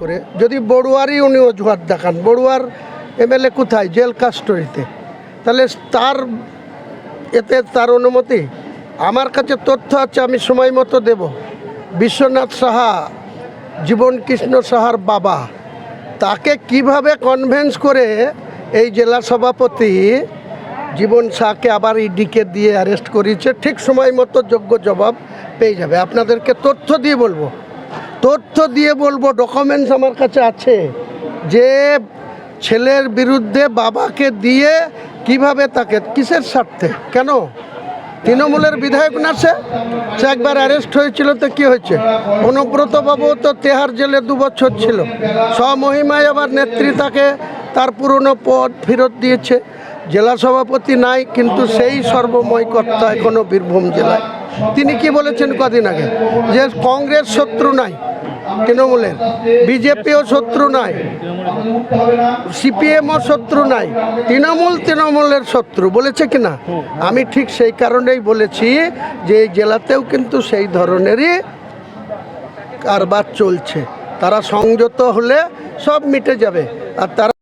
করে। যদি বড়ুয়ারই উনি অজুহাত দেখান, বড়ুয়ার এমএলএ কোথায়? জেল কাস্টডিতে। তাহলে তার, এতে তার অনুমতি? আমার কাছে তথ্য আছে, আমি সময় মতো দেব। বিশ্বনাথ সাহা জীবন কৃষ্ণ সাহার বাবা, তাকে কীভাবে কনভেন্স করে এই জেলা সভাপতি জীবন শাহকে আবার ইডিকে দিয়ে অ্যারেস্ট করিয়েছে, ঠিক সময় মতো যোগ্য জবাব পেয়ে যাবে। আপনাদেরকে তথ্য দিয়ে বলব। তথ্য দিয়ে বলব ডকুমেন্টস আমার কাছে আছে। যে ছেলের বিরুদ্ধে বাবাকে দিয়ে কীভাবে তাকে, কিসের স্বার্থে? কেন? তৃণমূলের বিধায়ক না সে? একবার অ্যারেস্ট হয়েছিল তো কি হয়েছে? অনুব্রত বাবু তো তেহার জেলে দু বছর ছিল। স্বমহিমায় আবার নেত্রী তাকে, তার পুরনো পদ ফেরত দিয়েছে। জেলা সভাপতি নাই, কিন্তু সেই সর্বময় কর্তা এখনও বীরভূম জেলায়। তিনি কি বলেছেন কদিন আগে? যে কংগ্রেস শত্রু নাই, তৃণমূলের। বিজেপিও শত্রু নাই, সিপিএমও শত্রু নাই, তৃণমূল তৃণমূলের শত্রু। বলেছে কি না? আমি ঠিক সেই কারণেই বলেছি যে এই জেলাতেও কিন্তু সেই ধরনেরই কারবার চলছে। তারা সংযত হলে সব মিটে যাবে। আর তারা